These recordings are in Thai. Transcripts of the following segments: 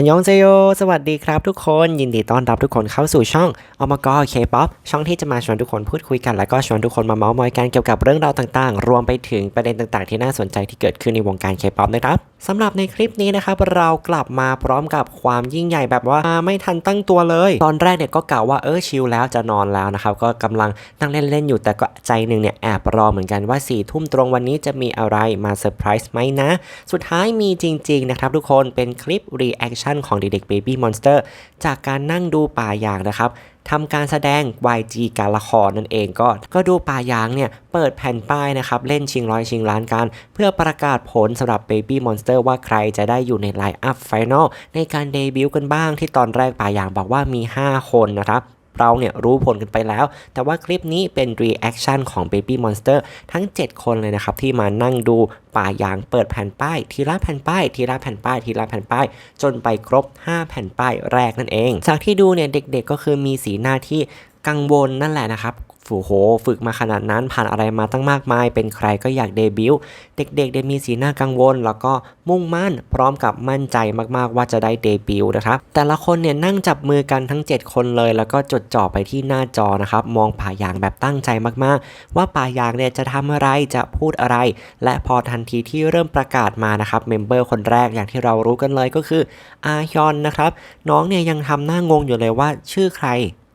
อันยองเซโย สวัสดีครับทุกคน ยินดีต้อนรับทุกคนเข้าสู่ช่องอมกอเคป๊อปช่องที่จะมาชวนทุกคนพูดคุยกัน แล้วก็ชวนทุกคนมาเมาส์มอยกันเกี่ยวกับเรื่องราวต่างๆ รวมไปถึงประเด็นต่างๆ ที่น่าสนใจที่เกิดขึ้นในวงการเคป๊อปนะครับสำหรับในคลิปนี้นะครับเรากลับมาพร้อมกับความยิ่งใหญ่แบบว่าไม่ทันตั้งตัวเลย ตอนแรกเนี่ยก็กล่าวว่าเออชิลแล้วจะนอนแล้วนะครับก็กำลังนั่งเล่นๆอยู่แต่ก็ใจหนึ่งเนี่ยแอบรอเหมือนกันว่า4ี่ทุ่มตรงวันนี้จะมีอะไรมาเซอร์ไพรส์ไหมนะ สุดท้ายมีจริงๆนะครับทุกคนเป็นคลิปรีแอคชั่นของเด็กๆ Baby Monster จากการนั่งดูป่ายางนะครับทำการแสดง YG การละครนั่นเองก็ ก็ดูป่ายางเนี่ยเปิดแผ่นป้ายนะครับเล่นชิงร้อยชิงล้านกัน เพื่อประกาศผลสำหรับ Baby Monster ว่าใครจะได้อยู่ในไลน์อัพไฟนอลในการเดบิวต์กันบ้างที่ตอนแรกป่ายางบอกว่ามี 5 คนนะครับ เราเนี่ยรู้ผลกันไปแล้ว แต่ว่าคลิปนี้เป็นรีแอคชั่นของ Baby Monster ทั้ง 7 คนเลยนะครับ ที่มานั่งดูป่ายางเปิดแผ่นป้าย ทีละแผ่นป้าย ทีละแผ่นป้าย ทีละแผ่นป้าย จนไปครบ 5 แผ่นป้ายแรกนั่นเอง จากที่ดูเนี่ยเด็กๆก็คือมีสีหน้าที่ กังวลนั่นแหละนะครับฝูโหฝึกมาขนาดนั้นผ่านอะไรมาตั้งมากมาย เป็นใครก็อยากเดบิวต์เด็กๆได้มีสีหน้ากังวล แล้วก็มุ่งมั่นพร้อมกับมั่นใจมากๆว่าจะได้เดบิวต์นะครับแต่ละคนเนี่ยนั่งจับมือกันทั้ง 7 คนเลย แล้วก็จดจ่อไปที่หน้าจอนะครับมองป่ายางแบบตั้งใจมากๆ ว่าป่ายางเนี่ยจะทำอะไรจะพูดอะไร และพอทันทีที่เริ่มประกาศมานะครับเมมเบอร์คนแรกอย่างที่เรารู้กันเลยก็คืออาฮยอนนะครับน้องเนี่ยยังทำหน้างงอยู่เลยว่าชื่อใคร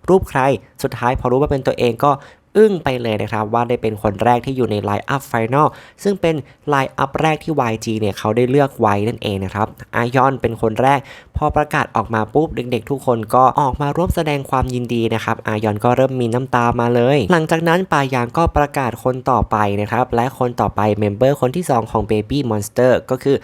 รูปใคร สุดท้ายพอรู้ว่าเป็นตัวเองก็อึ้งไปเลยนะครับว่าได้เป็นคนแรกที่อยู่ในไลน์อัพไฟนอลซึ่งเป็นไลน์อัพแรกที่ YG เนี่ยเขาได้เลือกไว้นั่นเองนะครับอายอนเป็นคนแรก พอประกาศออกมาปุ๊บเด็กๆ ทุกคนก็ออกมาร่วมแสดงความยินดีนะครับอายอนก็เริ่มมีน้ำตามาเลย หลังจากนั้นปายางก็ประกาศคนต่อไปนะครับและคนต่อไปเมมเบอร์คนที่ 2 ของ Baby Monster ก็คือ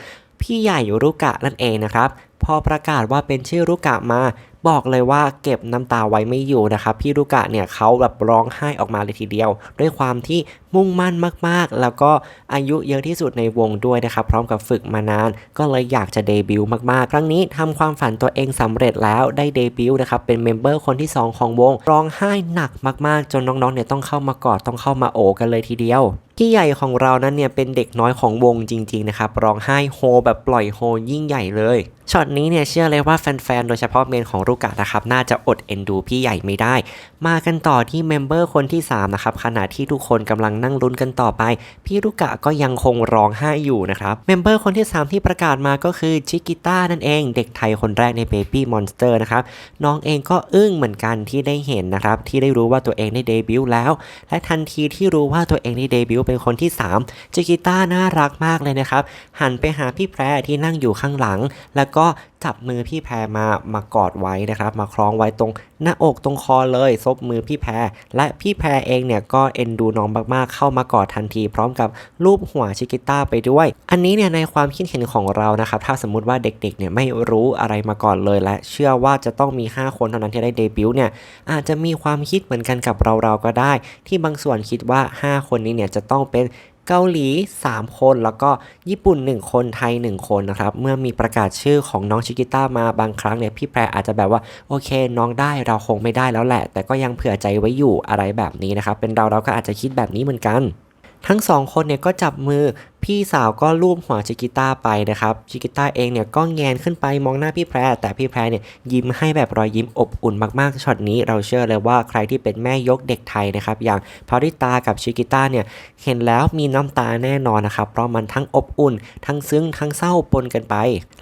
พี่ใหญ่รุกะนั่นเองนะครับพอประกาศว่าเป็นชื่อรุกะมา บอกเลยว่าเก็บน้ำตาไว้ไม่อยู่นะครับพี่รุกะเนี่ยเขาแบบร้องไห้ออกมาเลยทีเดียว ด้วยความที่มุ่งมั่นมากๆ แล้วก็อายุเยอะที่สุดในวงด้วยนะครับ พร้อมกับฝึกมานาน ก็เลยอยากจะเดบิวต์มากๆ ครั้งนี้ทำความฝันตัวเองสำเร็จแล้วได้เดบิวต์นะครับ เป็นเมมเบอร์คนที่ 2 ของวง ร้องไห้หนักมากๆ จนน้องๆเนี่ยต้องเข้ามากอดต้องเข้ามาโอบกันเลยทีเดียวพี่ใหญ่ของเรานั้นเนี่ยเป็นเด็กน้อยของวงจริง ๆ นะครับร้องไห้โฮแบบปล่อยโฮยิ่งใหญ่เลยช็อตนี้เนี่ยเชื่อเลยว่าแฟนๆ โดยเฉพาะเมนของรุกะนะครับน่าจะอดเอ็นดูพี่ใหญ่ไม่ได้ มากันต่อที่เมมเบอร์คนที่ 3 นะครับ ขณะที่ทุกคนกำลังนั่งลุ้นกันต่อไป พี่รุกะก็ยังคงร้องไห้อยู่นะครับเมมเบอร์คนที่ 3 ที่ประกาศมาก็คือชิกิต้านั่นเองเด็กไทยคนแรกใน Baby Monster นะครับน้องเองก็อึ้งเหมือนกันที่ได้เห็นนะครับที่ได้รู้ว่าตัวเองได้เดบิวต์แล้ว และทันทีที่รู้ว่าตัวเองได้เดบิวเป็นคนที่ 3 จิกิต้าน่ารักมากเลยนะครับ หันไปหาพี่แพรที่นั่งอยู่ข้างหลัง แล้วก็ จับมือพี่แพรมามากอดไว้นะครับ มาคล้องไว้ตรงหน้าอกตรงคอเลยซบมือพี่แพรและพี่แพรเองเนี่ยก็เอ็นดูน้องมากๆ เข้ามากอดทันที พร้อมกับรูปหัวชิกิต้าไปด้วย อันนี้เนี่ยในความคิดเห็นของเรานะครับ ถ้าสมมุติว่าเด็กๆเนี่ยไม่รู้อะไรมาก่อนเลย และเชื่อว่าจะต้องมี 5 คนเท่านั้นที่ได้เดบิวต์เนี่ยอาจจะมีความคิดเหมือนกันกับเราๆก็ได้ ที่บางส่วนคิดว่า 5 คนนี้เนี่ยจะต้องเป็น เกาหลี 3 คน แล้วก็ญี่ปุ่น 1 คนไทย 1 คนนะครับ เมื่อมีประกาศชื่อของน้องชิกิต้ามาบางครั้งเนี่ยพี่แพรอาจจะแบบว่าโอเค น้องได้เราคงไม่ได้แล้วแหละ แต่ก็ยังเผื่อใจไว้อยู่อะไรแบบนี้นะครับ เป็นเราเราก็อาจจะคิดแบบนี้เหมือนกันทั้งสองคนเนี่ยก็จับมือ พี่สาวก็ลูบหัวชิกิต้าไปนะครับ ชิกิต้าเองเนี่ยก็แงนขึ้นไปมองหน้าพี่แพร แต่พี่แพรเนี่ยยิ้มให้แบบรอยยิ้มอบอุ่นมากๆ ช็อตนี้เราเชื่อเลยว่าใครที่เป็นแม่ยกเด็กไทยนะครับ อย่างพาริตากับชิกิต้าเนี่ยเห็นแล้วมีน้ำตาแน่นอนนะครับ เพราะมันทั้งอบอุ่น ทั้งซึ้งทั้งเศร้าปนกันไป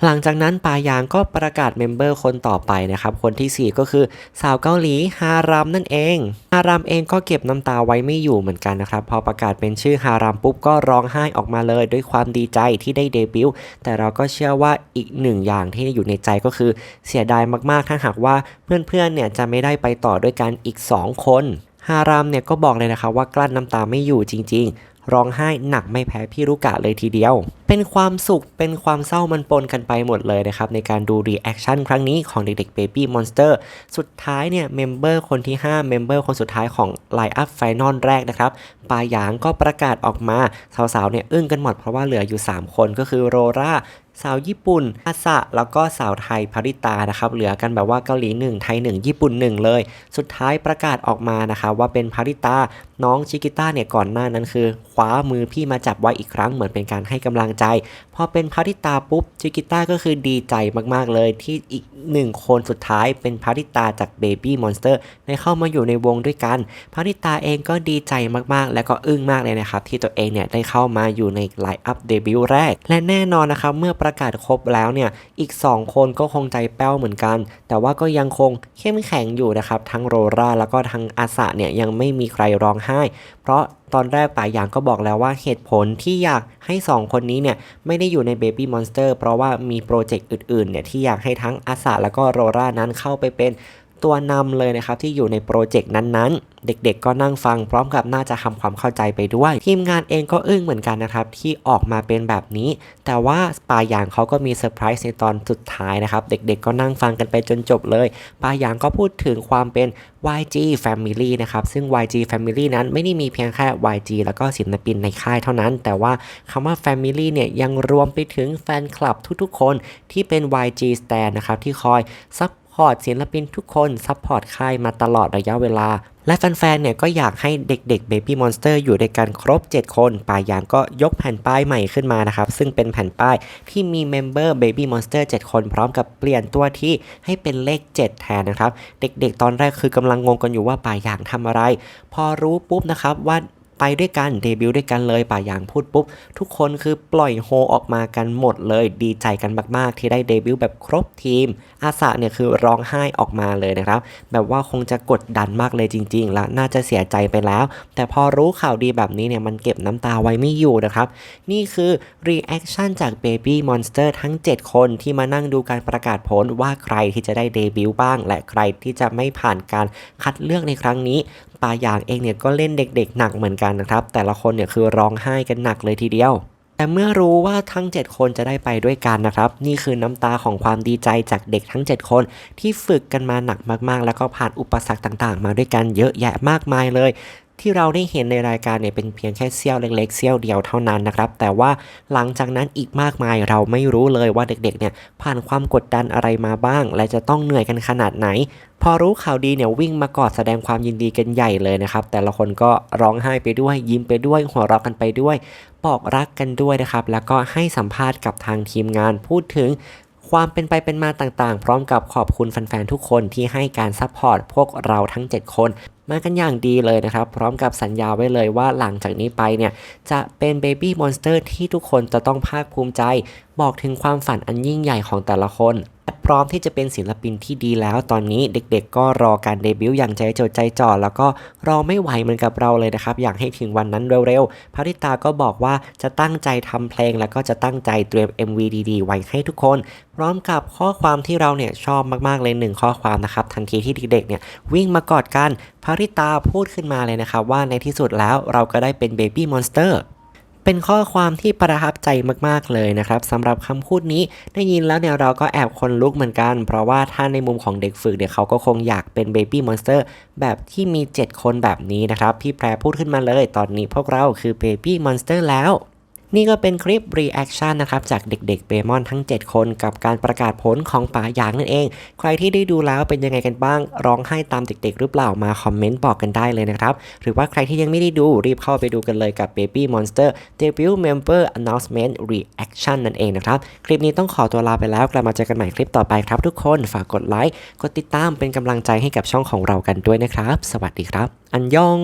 หลังจากนั้นปายางก็ประกาศเมมเบอร์คนต่อไปนะครับ คนทีสี่4 ก็คือสาวเกาหลีฮารามนั่นเองฮารามเองก็เก็บน้ำตาไว้ไม่อยู่เหมือนกันนะครับ พอประกาศเป็นชื่อฮารามปุ๊บก็ร้องไห้ออกมาเลยด้วยความดีใจที่ได้เดบิวต์แต่เราก็เชื่อว่าอีกหนึ่งอย่างที่อยู่ในใจก็คือเสียดายมากๆ ถ้าหากว่าเพื่อนๆเนี่ยจะไม่ได้ไปต่อด้วยกันอีก 2 คนฮารามเนี่ยก็บอกเลยนะคะว่ากลั้นน้ำตาไม่อยู่จริงๆร้องไห้หนักไม่แพ้พี่รุกะเลยทีเดียว เป็นความสุข เป็นความเศร้ามันปนกันไปหมดเลยนะครับ ในการดูรีแอคชั่นครั้งนี้ของเด็กๆ Baby Monster สุดท้ายเนี่ยเมมเบอร์คนที่ 5 เมมเบอร์คนสุดท้ายของไลน์อัพไฟนอลแรกนะครับ ปาหยางก็ประกาศออกมา สาวๆ เนี่ยอึ้งกันหมดเพราะว่าเหลืออยู่ 3 คนก็คือโรราสาวญี่ปุ่นอาสะแล้วก็สาวไทยภริตานะครับ เหลือกันแบบว่าเกาหลี 1 ไทย 1 ญี่ปุ่น 1 เลย สุดท้ายประกาศออกมานะคะว่าเป็นภริตา น้องชิกิต้าเนี่ยก่อนหน้านั้นคือคว้ามือพี่มาจับไว้อีกครั้งเหมือนเป็นการให้กำลังใจ พอเป็นพาริตาปุ๊บชิกิต้าก็คือดีใจมากๆเลย ที่อีกหนึ่งคนสุดท้ายเป็นพาริตาจากเบบี้มอนสเตอร์ได้เข้ามาอยู่ในวงด้วยกันพาริตาเองก็ดีใจมากๆ และก็อึ้งมากเลยนะครับ ที่ตัวเองเนี่ยได้เข้ามาอยู่ในไลน์อัพเดบิวต์แรก และแน่นอนนะครับเมื่อประกาศครบแล้วเนี่ยอีก 2 คนก็คงใจแป้วเหมือนกัน แต่ว่าก็ยังคงเข้มแข็งอยู่นะครับทั้งโรราแล้วก็ทั้งอาสะเนี่ยยังไม่มีใครร้องไห้ เพราะตอนแรกป่ายางก็บอกแล้วว่าเหตุผลที่อยากให้ 2 คนนี้เนี่ย ไม่ได้อยู่ใน Baby Monster เพราะว่ามีโปรเจกต์อื่นๆเนี่ยที่อยากให้ทั้งอาสาแล้วก็โรรานั้นเข้าไปเป็นตัวนำเลยนะครับที่อยู่ในโปรเจกต์นั้นๆ เด็กๆ ก็นั่งฟังพร้อมกับน่าจะทำความเข้าใจไปด้วย ทีมงานเองก็อึ้งเหมือนกันนะครับ ที่ออกมาเป็นแบบนี้ แต่ว่าปาหยางเขาก็มีเซอร์ไพรส์ในตอนสุดท้ายนะครับ เด็กๆ ก็นั่งฟังกันไปจนจบเลย ปาหยางก็พูดถึงความเป็น YG Family นะครับ ซึ่ง YG Family นั้นไม่ได้มีเพียงแค่ YG แล้วก็ศิลปินในค่ายเท่านั้น แต่ว่าคำว่า Family เนี่ยยังรวมไปถึงแฟนคลับทุกๆ คนที่เป็น YG Stan นะครับที่คอยซัพพอร์ตศิลปินทุกคนซัพพอร์ตค่ายมาตลอดระยะเวลา และแฟนๆเนี่ยก็อยากให้เด็กๆ Baby Monster อยู่ด้วยกันครบ 7 คนป่ายางก็ยกแผ่นป้ายใหม่ขึ้นมานะครับ ซึ่งเป็นแผ่นป้ายที่มีเมมเบอร์ Baby Monster 7 คนพร้อมกับเปลี่ยนตัวที่ให้เป็นเลข 7 แทนนะครับ เด็กๆ ตอนแรกคือกำลังงงกันอยู่ว่าป่ายางทำอะไร พอรู้ปุ๊บนะครับว่า ไปด้วยกันเดบิวต์ด้วยกันเลยป่าหยางพูดปุ๊บ ทุกคนคือปล่อยโฮออกมากันหมดเลยดีใจกันมากๆ ที่ได้เดบิวต์แบบครบทีม อาสะเนี่ยคือร้องไห้ออกมาเลยนะครับ แบบว่าคงจะกดดันมากเลยจริงๆ และน่าจะเสียใจไปแล้ว แต่พอรู้ข่าวดีแบบนี้เนี่ยมันเก็บน้ำตาไว้ไม่อยู่นะครับ นี่คือรีแอคชั่นจาก Baby Monster ทั้ง 7 คนที่มานั่งดูการประกาศผลว่าใครที่จะได้เดบิวต์บ้าง และใครที่จะไม่ผ่านการคัดเลือกในครั้งนี้ ปาหยางเองเนี่ยก็เล่นเด็กๆหนักเหมือนกันนะครับ แต่ละคนเนี่ยคือร้องไห้กันหนักเลยทีเดียว แต่เมื่อรู้ว่าทั้ง 7 คนจะได้ไปด้วยกันนะครับ นี่คือน้ำตาของความดีใจจากเด็กทั้ง 7 คนที่ฝึกกันมาหนักมากๆ แล้วก็ผ่านอุปสรรคต่างๆ มาด้วยกันเยอะแยะมากมายเลย ที่เราได้เห็นในรายการเนี่ยเป็นเพียงแค่เสี้ยวเล็กๆเสี้ยวเดียวเท่านั้นนะครับ แต่ว่าหลังจากนั้นอีกมากมายเราไม่รู้เลยว่าเด็กๆเนี่ยผ่านความกดดันอะไรมาบ้าง และจะต้องเหนื่อยกันขนาดไหน พอรู้ข่าวดีเนี่ยวิ่งมากอดแสดงความยินดีกันใหญ่เลยนะครับ แต่ละคนก็ร้องไห้ไปด้วย ยิ้มไปด้วย หัวเราะกันไปด้วยบอกรักกันด้วยนะครับ แล้วก็ให้สัมภาษณ์กับทางทีมงานพูดถึง ความเป็นไปเป็นมาต่างๆ พร้อมกับขอบคุณแฟนๆทุกคนที่ให้การซัพพอร์ตพวกเราทั้ง 7 คนมากันอย่างดีเลยนะครับ พร้อมกับสัญญาไว้เลยว่าหลังจากนี้ไปเนี่ย จะเป็นเบบี้มอนสเตอร์ที่ทุกคนจะต้องภาคภูมิใจ บอกถึงความฝันอันยิ่งใหญ่ของแต่ละคน พร้อมที่จะเป็นศิลปินที่ดีแล้ว ตอนนี้เด็กๆ ก็รอการเดบิวต์อย่างใจจดใจจ่อแล้วก็รอไม่ไหวเหมือนกับเราเลยนะครับ อยากให้ถึงวันนั้นเร็วๆพาริตาก็บอกว่าจะตั้งใจทำเพลงแล้วก็จะตั้งใจเตรียม MV ดีๆ ไว้ให้ทุกคน พร้อมกับข้อความที่เราเนี่ยชอบมากๆเลยหนึ่งข้อความนะครับ ทันทีที่เด็กๆเนี่ยวิ่งมากอดกันพาริตาพูดขึ้นมาเลยนะครับว่าในที่สุดแล้วเราก็ได้เป็นเบบี้มอนสเตอร์ เป็นข้อความที่ประทับใจมากๆเลยนะครับสำหรับคำพูดนี้ได้ยินแล้วเนี่ยเราก็แอบคนลุกเหมือนกัน เพราะว่าถ้าในมุมของเด็กฝึกเนี่ยเขาก็คงอยากเป็นเบบี้มอนสเตอร์แบบที่มี 7 คนแบบนี้นะครับ พี่แพรพูดขึ้นมาเลย ตอนนี้พวกเราคือเบบี้มอนสเตอร์แล้ว นี่ก็เป็นคลิป reaction นะครับ จากเด็กๆเบมอนทั้ง 7 คนกับการประกาศผลของป๋าหยางนั่นเอง ใครที่ได้ดูแล้วเป็นยังไงกันบ้าง ร้องไห้ตามเด็กๆ หรือเปล่ามาคอมเมนต์บอกกันได้เลยนะครับ หรือว่าใครที่ยังไม่ได้ดูรีบเข้าไปดูกันเลยกับ Baby Monster Debut Member Announcement Reaction นั่นเองนะครับ คลิปนี้ต้องขอตัวลาไปแล้วกลับมาเจอกันใหม่คลิปต่อไปครับ ทุกคนฝากกดไลค์กดติดตามเป็นกำลังใจให้กับช่องของเรากันด้วยนะครับ สวัสดีครับ อันยอง